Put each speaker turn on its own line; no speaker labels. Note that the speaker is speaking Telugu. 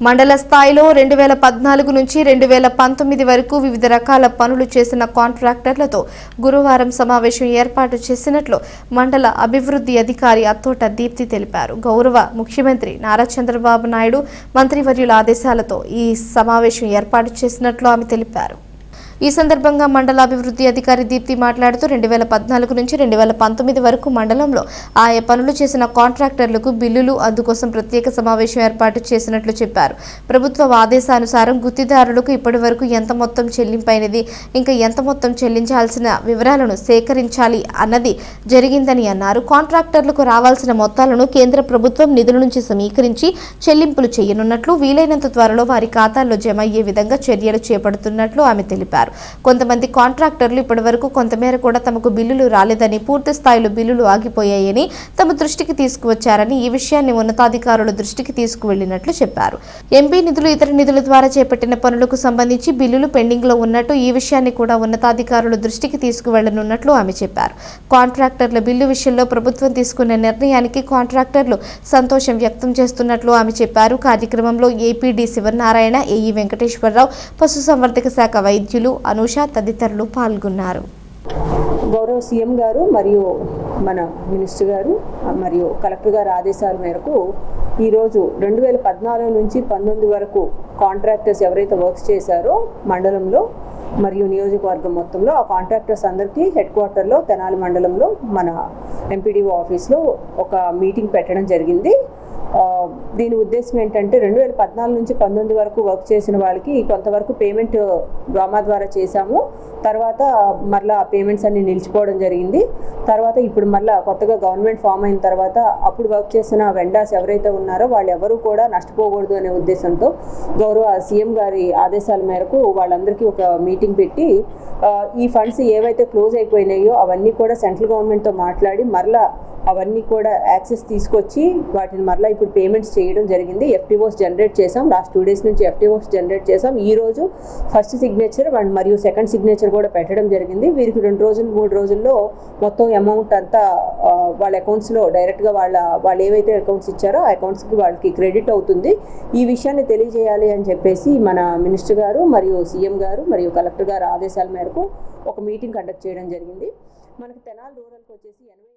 మండల స్థాయిలో రెండు వేల పద్నాలుగు నుంచి రెండు వేల పంతొమ్మిది వరకు వివిధ రకాల పనులు చేసిన కాంట్రాక్టర్లతో గురువారం సమావేశం ఏర్పాటు చేసినట్లు మండల అభివృద్ధి అధికారి అత్తోట దీప్తి తెలిపారు. గౌరవ ముఖ్యమంత్రి నారా చంద్రబాబు నాయుడు మంత్రివర్యుల ఆదేశాలతో ఈ సమావేశం ఏర్పాటు చేసినట్లు ఆమె తెలిపారు. ఈ సందర్భంగా మండల అభివృద్ధి అధికారి దీప్తి మాట్లాడుతూ రెండు వేల పద్నాలుగు నుంచి రెండు వేల పంతొమ్మిది వరకు మండలంలో ఆయా పనులు చేసిన కాంట్రాక్టర్లకు బిల్లులు అందుకోసం ప్రత్యేక సమావేశం ఏర్పాటు చేసినట్లు చెప్పారు. ప్రభుత్వ ఆదేశానుసారం గుత్తిదారులకు ఇప్పటి వరకు ఎంత మొత్తం చెల్లింపైనది ఇంకా ఎంత మొత్తం చెల్లించాల్సిన వివరాలను సేకరించాలి అన్నది జరిగిందని అన్నారు. కాంట్రాక్టర్లకు రావాల్సిన మొత్తాలను కేంద్ర ప్రభుత్వం నిధుల నుంచి సమీకరించి చెల్లింపులు చేయనున్నట్లు వీలైనంత త్వరలో వారి ఖాతాల్లో జమ అయ్యే విధంగా చర్యలు చేపడుతున్నట్లు ఆమె తెలిపారు. కొంతమంది కాంట్రాక్టర్లు ఇప్పటివరకు కొంతమేర కూడా తమకు బిల్లులు రాలేదని పూర్తి స్థాయిలో బిల్లులు ఆగిపోయాయని తమ దృష్టికి తీసుకువచ్చారని ఈ విషయాన్ని ఉన్నతాధికారుల దృష్టికి తీసుకువెళ్ళినట్లు చెప్పారు. ఎంపీ నిధులు ఇతర నిధుల ద్వారా చేపట్టిన పనులకు సంబంధించి బిల్లులు పెండింగ్లో ఉన్నట్టు ఈ విషయాన్ని కూడా ఉన్నతాధికారుల దృష్టికి తీసుకువెళ్ళనున్నట్లు ఆమె చెప్పారు. కాంట్రాక్టర్ల బిల్లు విషయంలో ప్రభుత్వం తీసుకున్న నిర్ణయానికి కాంట్రాక్టర్లు సంతోషం వ్యక్తం చేస్తున్నట్లు ఆమె చెప్పారు. కార్యక్రమంలో ఏపీడీ శివనారాయణ ఏఈ వెంకటేశ్వరరావు పశుసంవర్ధక శాఖ వైద్యులు అనూష తదితరులు పాల్గొన్నారు.
గౌరవ సీఎం గారు మరియు మన మినిస్టర్ గారు మరియు కలెక్టర్ గారి ఆదేశాల మేరకు ఈరోజు రెండు వేల పద్నాలుగు నుంచి పంతొమ్మిది వరకు కాంట్రాక్టర్స్ ఎవరైతే వర్క్స్ చేశారో మండలంలో మరియు నియోజకవర్గం మొత్తంలో ఆ కాంట్రాక్టర్స్ అందరికీ హెడ్ క్వార్టర్లో తెనాలి మండలంలో మన ఎంపీడీఓ ఆఫీస్లో ఒక మీటింగ్ పెట్టడం జరిగింది. దీని ఉద్దేశం ఏంటంటే రెండు వేల పద్నాలుగు నుంచి పంతొమ్మిది వరకు వర్క్ చేసిన వాళ్ళకి కొంతవరకు పేమెంట్ డ్రామా ద్వారా చేశాము. తర్వాత మరలా పేమెంట్స్ అన్ని నిలిచిపోవడం జరిగింది. తర్వాత ఇప్పుడు మళ్ళీ కొత్తగా గవర్నమెంట్ ఫామ్ అయిన తర్వాత అప్పుడు వర్క్ చేసిన వెండాస్ ఎవరైతే ఉన్నారో వాళ్ళు ఎవరు కూడా నష్టపోకూడదు అనే ఉద్దేశంతో గౌరవ సీఎం గారి ఆదేశాల మేరకు వాళ్ళందరికీ ఒక మీటింగ్ పెట్టి ఈ ఫండ్స్ ఏవైతే క్లోజ్ అయిపోయినాయో అవన్నీ కూడా సెంట్రల్ గవర్నమెంట్తో మాట్లాడి మరలా అవన్నీ కూడా యాక్సెస్ తీసుకొచ్చి వాటిని మరలా ఇప్పుడు పేమెంట్స్ చేయడం జరిగింది. ఎఫ్టీఓస్ జనరేట్ చేసాం లాస్ట్ టూ డేస్ నుంచి ఎఫ్టీఓస్ జనరేట్ చేసాం ఈ రోజు ఫస్ట్ సిగ్నేచర్ అండ్ మరియు సెకండ్ సిగ్నేచర్ కూడా పెట్టడం జరిగింది. వీరికి రెండు రోజులు మూడు రోజుల్లో మొత్తం అమౌంట్ అంతా వాళ్ళ అకౌంట్స్లో డైరెక్ట్గా వాళ్ళ వాళ్ళు ఏవైతే అకౌంట్స్ ఇచ్చారో ఆ అకౌంట్స్కి వాళ్ళకి క్రెడిట్ అవుతుంది. ఈ విషయాన్ని తెలియజేయాలి అని చెప్పేసి మన మినిస్టర్ గారు మరియు సీఎం గారు మరియు కలెక్టర్ గారు ఆదేశాల మేరకు ఒక మీటింగ్ కండక్ట్ చేయడం జరిగింది. మనకి తెనాలి రూరల్కి వచ్చేసి ఎనభై